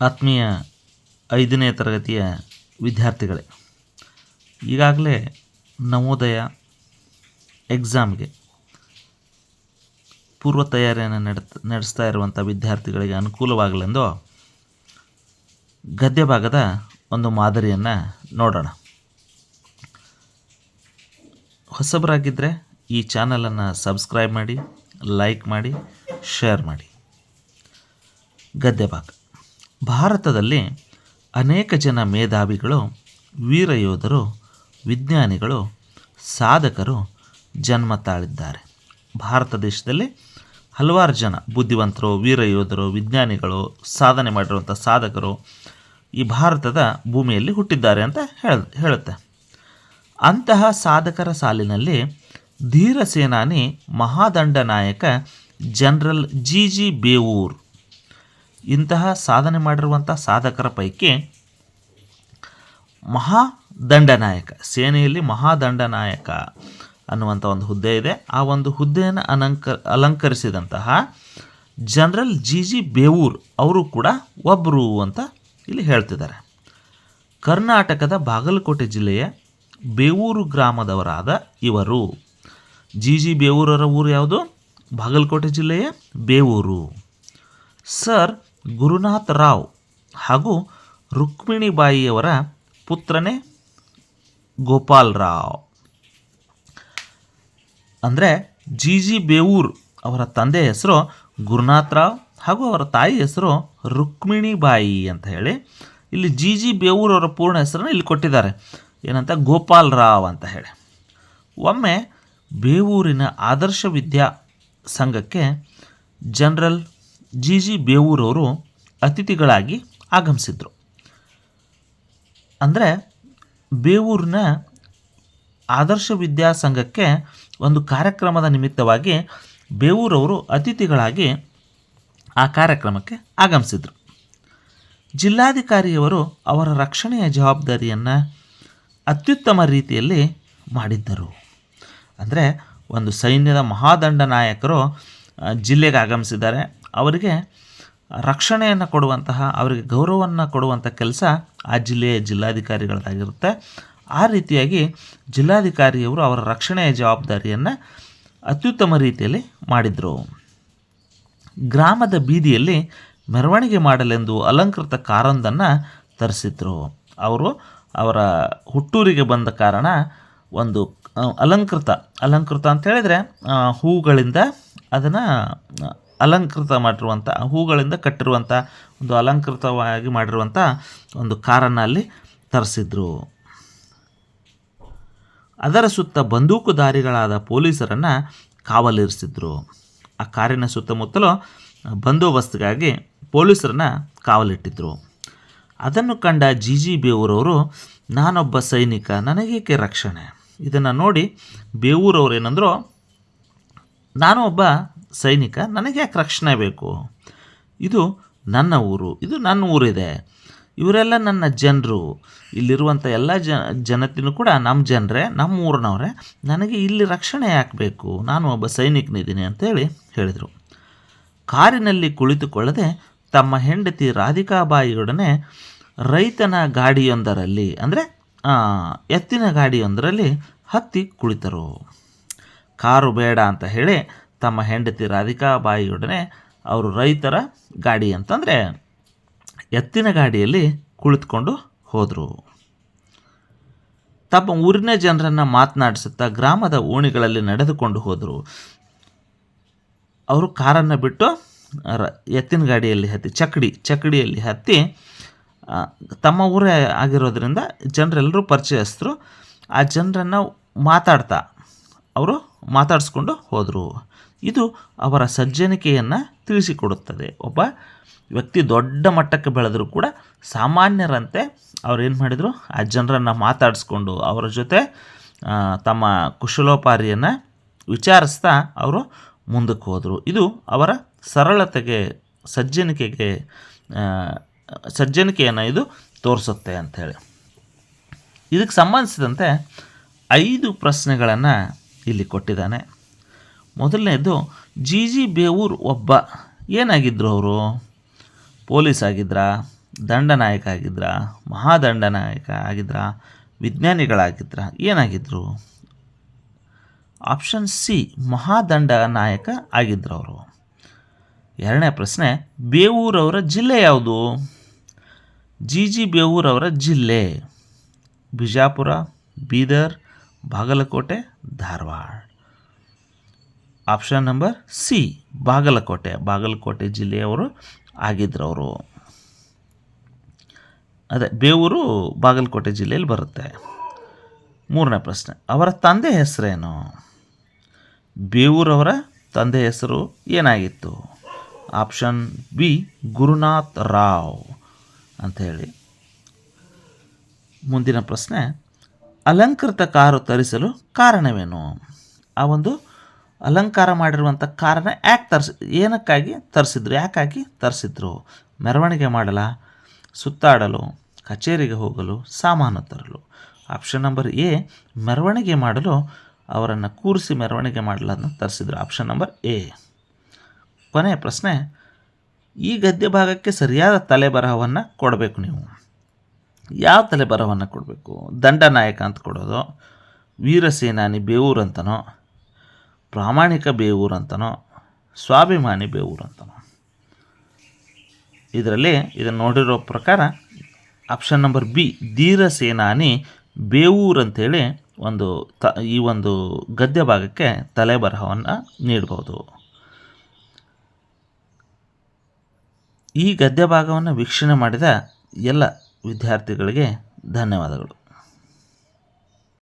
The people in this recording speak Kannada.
ಆತ್ಮೀಯ ಐದನೇ ತರಗತಿಯ ವಿದ್ಯಾರ್ಥಿಗಳೇ, ಈಗಾಗಲೇ ನವೋದಯ ಎಕ್ಸಾಮ್ಗೆ ಪೂರ್ವ ತಯಾರಿಯನ್ನು ನಡೆತ, ನಡೆಸ್ತಾ ಇರುವಂಥ ವಿದ್ಯಾರ್ಥಿಗಳಿಗೆ ಅನುಕೂಲವಾಗಲೆಂದು ಗದ್ಯ ಭಾಗದ ಒಂದು ಮಾದರಿಯನ್ನು ನೋಡೋಣ. ಹೊಸಬರಾಗಿದ್ದರೆ ಈ ಚಾನಲನ್ನು ಸಬ್ಸ್ಕ್ರೈಬ್ ಮಾಡಿ, ಲೈಕ್ ಮಾಡಿ, ಶೇರ್ ಮಾಡಿ. ಗದ್ಯ ಭಾಗ. ಭಾರತದಲ್ಲಿ ಅನೇಕ ಜನ ಮೇಧಾವಿಗಳು ವೀರಯೋಧರು ವಿಜ್ಞಾನಿಗಳು, ಸಾಧಕರು ಜನ್ಮ ತಾಳಿದ್ದಾರೆ. ಭಾರತ ದೇಶದಲ್ಲಿ ಹಲವಾರು ಜನ ಬುದ್ಧಿವಂತರು ವೀರಯೋಧರು ವಿಜ್ಞಾನಿಗಳು, ಸಾಧನೆ ಮಾಡಿರುವಂಥ ಸಾಧಕರು ಈ ಭಾರತದ ಭೂಮಿಯಲ್ಲಿ ಹುಟ್ಟಿದ್ದಾರೆ ಅಂತ ಹೇಳ, ಹೇಳುತ್ತೆ. ಅಂತಹ ಸಾಧಕರ ಸಾಲಿನಲ್ಲಿ ಧೀರ ಸೇನಾನಿ ಮಹಾದಂಡ ನಾಯಕ ಜನರಲ್ ಜಿ ಜಿ ಬೇವೂರ್ ಇಂತಹ ಸಾಧನೆ ಮಾಡಿರುವಂಥ ಸಾಧಕರ ಪೈಕಿ ಮಹಾದಂಡನಾಯಕ, ಸೇನೆಯಲ್ಲಿ ಮಹಾದಂಡನಾಯಕ ಅನ್ನುವಂಥ ಒಂದು ಹುದ್ದೆ ಇದೆ. ಆ ಒಂದು ಹುದ್ದೆಯನ್ನು ಅಲಂಕ, ಅಲಂಕರಿಸಿದಂತಹ ಜನರಲ್ ಜಿ ಜಿ ಬೇವೂರ್ ಅವರು ಕೂಡ ಒಬ್ಬರು ಅಂತ ಇಲ್ಲಿ ಹೇಳ್ತಿದ್ದಾರೆ. ಕರ್ನಾಟಕದ ಬಾಗಲಕೋಟೆ ಜಿಲ್ಲೆಯ ಬೇವೂರು ಗ್ರಾಮದವರಾದ ಇವರು. ಜಿ ಜಿ ಬೇವೂರರ ಊರು ಯಾವುದು? ಬಾಗಲಕೋಟೆ ಜಿಲ್ಲೆಯ ಬೇವೂರು. ಸರ್ ಗುರುನಾಥ್ ರಾವ್ ಹಾಗೂ ರುಕ್ಮಿಣಿಬಾಯಿಯವರ ಪುತ್ರನೇ ಗೋಪಾಲ್ ರಾವ್. ಅಂದರೆ ಜಿ ಜಿ ಬೇವೂರ್ ಅವರ ತಂದೆ ಹೆಸರು ಗುರುನಾಥ್ ರಾವ್ ಹಾಗೂ ಅವರ ತಾಯಿ ಹೆಸರು ರುಕ್ಮಿಣಿಬಾಯಿ ಅಂತ ಹೇಳಿ ಇಲ್ಲಿ ಜಿ ಜಿ ಬೇವೂರ್ ಅವರ ಪೂರ್ಣ ಹೆಸರನ್ನು ಇಲ್ಲಿ ಕೊಟ್ಟಿದ್ದಾರೆ. ಏನಂತ? ಗೋಪಾಲ್ ರಾವ್ ಅಂತ ಹೇಳಿ. ಒಮ್ಮೆ ಬೇವೂರಿನ ಆದರ್ಶ ವಿದ್ಯಾ ಸಂಘಕ್ಕೆ ಜನರಲ್ ಜಿ ಜಿ ಬೇವೂರವರು ಅತಿಥಿಗಳಾಗಿ ಆಗಮಿಸಿದರು. ಅಂದರೆ ಬೇವೂರಿನ ಆದರ್ಶ ವಿದ್ಯಾಸಂಘಕ್ಕೆ ಒಂದು ಕಾರ್ಯಕ್ರಮದ ನಿಮಿತ್ತವಾಗಿ ಬೇವೂರವರು ಅತಿಥಿಗಳಾಗಿ ಆ ಕಾರ್ಯಕ್ರಮಕ್ಕೆ ಆಗಮಿಸಿದರು. ಜಿಲ್ಲಾಧಿಕಾರಿಯವರು ಅವರ ರಕ್ಷಣೆಯ ಜವಾಬ್ದಾರಿಯನ್ನು ಅತ್ಯುತ್ತಮ ರೀತಿಯಲ್ಲಿ ಮಾಡಿದ್ದರು. ಅಂದರೆ ಒಂದು ಸೈನ್ಯದ ಮಹಾದಂಡ ನಾಯಕರು ಜಿಲ್ಲೆಗೆ ಆಗಮಿಸಿದ್ದಾರೆ. ಅವರಿಗೆ ರಕ್ಷಣೆಯನ್ನು ಕೊಡುವಂತಹ, ಅವರಿಗೆ ಗೌರವವನ್ನು ಕೊಡುವಂಥ ಕೆಲಸ ಆ ಜಿಲ್ಲೆಯ ಜಿಲ್ಲಾಧಿಕಾರಿಗಳದ್ದಾಗಿರುತ್ತೆ. ಆ ರೀತಿಯಾಗಿ ಜಿಲ್ಲಾಧಿಕಾರಿಯವರು ಅವರ ರಕ್ಷಣೆಯ ಜವಾಬ್ದಾರಿಯನ್ನು ಅತ್ಯುತ್ತಮ ರೀತಿಯಲ್ಲಿ ಮಾಡಿದರು. ಗ್ರಾಮದ ಬೀದಿಯಲ್ಲಿ ಮೆರವಣಿಗೆ ಮಾಡಲೆಂದು ಅಲಂಕೃತ ಕಾರೊಂದನ್ನು ತರಿಸಿದ್ರು. ಅವರು ಅವರ ಹುಟ್ಟೂರಿಗೆ ಬಂದ ಕಾರಣ ಒಂದು, ಅಲಂಕೃತ ಅಲಂಕೃತ ಅಂತ ಹೇಳಿದರೆ ಹೂಗಳಿಂದ ಅದನ್ನು ಅಲಂಕೃತ ಮಾಡಿರುವಂಥ ಹೂಗಳಿಂದ ಕಟ್ಟಿರುವಂಥ ಒಂದು ಅಲಂಕೃತವಾಗಿ ಮಾಡಿರುವಂಥ ಒಂದು ಕಾರನ್ನು ಅಲ್ಲಿ ತರಿಸಿದ್ರು. ಅದರ ಸುತ್ತ ಬಂದೂಕುದಾರಿಗಳಾದ ಪೊಲೀಸರನ್ನು ಕಾವಲಿರಿಸಿದ್ರು. ಆ ಕಾರಿನ ಸುತ್ತಮುತ್ತಲೂ ಬಂದೋಬಸ್ತ್ಗಾಗಿ ಪೊಲೀಸರನ್ನು ಕಾವಲಿಟ್ಟಿದ್ದರು ಅದನ್ನು ಕಂಡ ಜಿ ಜಿ ಬೇವೂರವರು, ನಾನೊಬ್ಬ ಸೈನಿಕ, ನನಗೇಕೆ ರಕ್ಷಣೆ? ಇದನ್ನು ನೋಡಿ ಬೇವೂರವ್ರು ಏನಂದ್ರು, ನಾನು ಒಬ್ಬ ಸೈನಿಕ, ನನಗೆ ಯಾಕೆ ರಕ್ಷಣೆ ಬೇಕು? ಇದು ನನ್ನ ಊರು, ಇದು ನನ್ನ ಊರಿದೆ. ಇವರೆಲ್ಲ ನನ್ನ ಜನರು. ಇಲ್ಲಿರುವಂಥ ಎಲ್ಲ ಜ ಜನತೆಯೂ ಕೂಡ ನಮ್ಮ ಜನರೇ ನಮ್ಮ ಊರಿನವರೇ. ನನಗೆ ಇಲ್ಲಿ ರಕ್ಷಣೆ ಯಾಕೆ ಬೇಕು? ನಾನು ಒಬ್ಬ ಸೈನಿಕನಿದ್ದೀನಿ ಅಂತೇಳಿ ಹೇಳಿದರು. ಕಾರಿನಲ್ಲಿ ಕುಳಿತುಕೊಳ್ಳದೆ ತಮ್ಮ ಹೆಂಡತಿ ರಾಧಿಕಾಬಾಯಿಯೊಡನೆ ರೈತನ ಗಾಡಿಯೊಂದರಲ್ಲಿ, ಅಂದರೆ ಎತ್ತಿನ ಗಾಡಿಯೊಂದರಲ್ಲಿ ಹತ್ತಿ ಕುಳಿತರು. ಕಾರು ಬೇಡ ಅಂತ ಹೇಳಿ ತಮ್ಮ ಹೆಂಡತಿ ರಾಧಿಕಾಬಾಯಿಯೊಡನೆ ಅವರು ರೈತರ ಗಾಡಿ ಅಂತಂದರೆ ಎತ್ತಿನ ಗಾಡಿಯಲ್ಲಿ ಕುಳಿತುಕೊಂಡು ಹೋದರು. ತಮ್ಮ ಊರಿನ ಜನರನ್ನು ಮಾತನಾಡಿಸುತ್ತಾ ಗ್ರಾಮದ ಓಣಿಗಳಲ್ಲಿ ನಡೆದುಕೊಂಡು ಹೋದರು. ಅವರು ಕಾರನ್ನು ಬಿಟ್ಟು ಎತ್ತಿನ ಗಾಡಿಯಲ್ಲಿ ಹತ್ತಿ ಚಕ್ಕಡಿ ಚಕ್ಕಡಿಯಲ್ಲಿ ಹತ್ತಿ ತಮ್ಮ ಊರೇ ಆಗಿರೋದ್ರಿಂದ ಜನರೆಲ್ಲರೂ ಪರಿಚಯಸ್ಥರು. ಆ ಜನರನ್ನು ಮಾತಾಡ್ತಾ ಅವರು ಮಾತಾಡಿಸ್ಕೊಂಡು ಹೋದರು. ಇದು ಅವರ ಸಜ್ಜನಿಕೆಯನ್ನು ತಿಳಿಸಿಕೊಡುತ್ತದೆ. ಒಬ್ಬ ವ್ಯಕ್ತಿ ದೊಡ್ಡ ಮಟ್ಟಕ್ಕೆ ಬೆಳೆದರೂ ಕೂಡ ಸಾಮಾನ್ಯರಂತೆ ಅವ್ರು ಏನು ಮಾಡಿದರು, ಆ ಜನರನ್ನು ಮಾತಾಡಿಸ್ಕೊಂಡು ಅವರ ಜೊತೆ ತಮ್ಮ ಕುಶಲೋಪಾರಿಯನ್ನು ವಿಚಾರಿಸ್ತಾ ಅವರು ಮುಂದಕ್ಕೆ ಹೋದರು. ಇದು ಅವರ ಸರಳತೆಗೆ, ಸಜ್ಜನಿಕೆಗೆ ಸಜ್ಜನಿಕೆಯನ್ನು ಇದು ತೋರಿಸುತ್ತೆ ಅಂಥೇಳಿ ಇದಕ್ಕೆ ಸಂಬಂಧಿಸಿದಂತೆ ಐದು ಪ್ರಶ್ನೆಗಳನ್ನು ಇಲ್ಲಿ ಕೊಟ್ಟಿದ್ದಾನೆ. ಮೊದಲನೇದು ಜಿ ಜಿ ಬೇವೂರ್ ಒಬ್ಬ. ಏನಾಗಿದ್ದರು ಅವರು? ಪೊಲೀಸ್ ಆಗಿದ್ರಾ? ದಂಡನಾಯಕ ಆಗಿದ್ರ? ಮಹಾದಂಡನಾಯಕ ಆಗಿದ್ರ? ವಿಜ್ಞಾನಿಗಳಾಗಿದ್ರ? ಏನಾಗಿದ್ದರು ಆಪ್ಷನ್ ಸಿ ಮಹಾದಂಡ ನಾಯಕ ಆಗಿದ್ರು ಅವರು. ಎರಡನೇ ಪ್ರಶ್ನೆ ಬೇವೂರವರ ಜಿಲ್ಲೆ ಯಾವುದು? ಜಿ ಜಿ ಬೇವೂರವರ ಜಿಲ್ಲೆ. Bijapur, Bidar, Bagalkot, Dharwad. Option number C Bagalkot. Bagalkot ಜಿಲ್ಲೆಯವರು ಆಗಿದ್ರು ಅವರು. ಅದೇ, ಬೇವೂರು ಬಾಗಲಕೋಟೆ ಜಿಲ್ಲೆಯಲ್ಲಿ ಬರುತ್ತೆ. ಮೂರನೇ ಪ್ರಶ್ನೆ, ಅವರ ತಂದೆ ಹೆಸರೇನು? ಬೇವೂರವರ ತಂದೆ ಹೆಸರು ಏನಾಗಿತ್ತು? ಆಪ್ಷನ್ ಬಿ ಗುರುನಾಥ್ ರಾವ್ ಅಂಥೇಳಿ. ಮುಂದಿನ ಪ್ರಶ್ನೆ, ಅಲಂಕೃತ ಕಾರು ತರಿಸಲು ಕಾರಣವೇನು? ಆ ಒಂದು ಅಲಂಕಾರ ಮಾಡಿರುವಂಥ ಕಾರನ್ನ ಯಾಕೆ ತರಿಸಿ, ಏನಕ್ಕಾಗಿ ತರಿಸಿದ್ರು, ಯಾಕಾಗಿ ತರಿಸಿದ್ರು? ಮೆರವಣಿಗೆ ಮಾಡಲ ಸುತ್ತಾಡಲು, ಕಚೇರಿಗೆ ಹೋಗಲು, ಸಾಮಾನು ತರಲು. ಆಪ್ಷನ್ ನಂಬರ್ ಎ ಮೆರವಣಿಗೆ ಮಾಡಲು ಅವರನ್ನು ಕೂರಿಸಿ ಮೆರವಣಿಗೆ ಮಾಡಲನ್ನು ತರಿಸಿದ್ರು. ಆಪ್ಷನ್ ನಂಬರ್ ಎ ಕೊನೆಯ ಪ್ರಶ್ನೆ, ಈ ಗದ್ಯ ಭಾಗಕ್ಕೆ ಸರಿಯಾದ ತಲೆಬರಹವನ್ನು ಕೊಡಬೇಕು ನೀವು. ಯಾವ ತಲೆಬರಹವನ್ನು ಕೊಡಬೇಕು? ದಂಡನಾಯಕ ಅಂತ ಕೊಡೋದು, ವೀರಸೇನಾನಿ ಬೇವೂರು ಅಂತನೋ? ಪ್ರಾಮಾಣಿಕ ಬೇವೂರು ಅಂತನೋ, ಸ್ವಾಭಿಮಾನಿ ಬೇವೂರು ಅಂತನೋ. ಇದರಲ್ಲಿ ಇದನ್ನು ನೋಡಿರೋ ಪ್ರಕಾರ ಆಪ್ಷನ್ ನಂಬರ್ ಬಿ ಧೀರ ಸೇನಾನಿ ಬೇವೂರು ಅಂತೇಳಿ ಒಂದು ತ, ಈ ಒಂದು ಗದ್ಯ ಭಾಗಕ್ಕೆ ತಲೆಬರಹವನ್ನು ನೀಡಬಹುದು ಈ ಗದ್ಯ ಭಾಗವನ್ನು ವೀಕ್ಷಣೆ ಮಾಡಿದ ಎಲ್ಲ ವಿದ್ಯಾರ್ಥಿಗಳಿಗೆ ಧನ್ಯವಾದಗಳು.